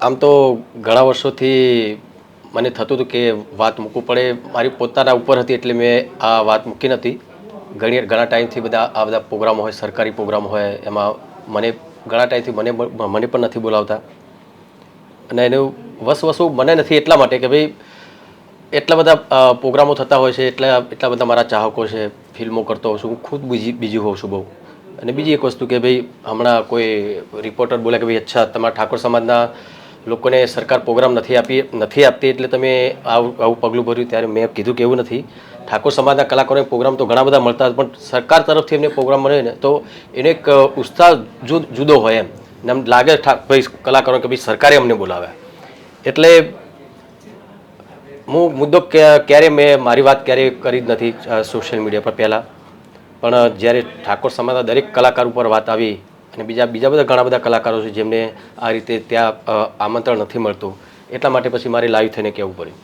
આમ તો ઘણા વર્ષોથી મને થતું હતું કે વાત મૂકવું પડે. મારી પોતાના ઉપર હતી એટલે મેં આ વાત મૂકી નથી. ઘણી ઘણા ટાઈમથી બધા આ બધા પ્રોગ્રામો હોય, સરકારી પ્રોગ્રામ હોય, એમાં મને ઘણા ટાઈમથી મને મને પણ નથી બોલાવતા. અને એનું વસવસું મને નથી એટલા માટે કે ભાઈ, એટલા બધા પ્રોગ્રામો થતા હોય છે, એટલા એટલા બધા મારા ચાહકો છે, ફિલ્મો કરતો હોઉં છું, હું ખુદ બીજી બીજી હોઉં છું બહુ. અને બીજી એક વસ્તુ કે ભાઈ, હમણાં કોઈ રિપોર્ટર બોલે કે ભાઈ, અચ્છા, તમારા ઠાકોર સમાજના લોકોને સરકાર પ્રોગ્રામ નથી આપી, નથી આપતી એટલે તમે આવું આવું પગલું ભર્યું ત્યારે મેં કીધું કે એવું નથી. ઠાકોર સમાજના કલાકારોને પ્રોગ્રામ તો ઘણા બધા મળતા પણ સરકાર તરફથી એમને પ્રોગ્રામ મળે ને તો એને એક ઉત્સાહ જુદો હોય એમ. ને એમ લાગે ભાઈ કલાકારો કે ભાઈ સરકારે અમને બોલાવ્યા. એટલે હું મુદ્દો ક્યા- ક્યારે મેં મારી વાત ક્યારેય કરી જ નથી સોશિયલ મીડિયા પર પહેલાં. પણ જ્યારે ઠાકોર સમાજના દરેક કલાકાર ઉપર વાત આવી અને બીજા બીજા બધા ઘણા બધા કલાકારો છે જેમને આ રીતે ત્યાં આમંત્રણ નથી મળતું. એટલા માટે પછી મારે લાઈવ થઈને કહેવું પડ્યું.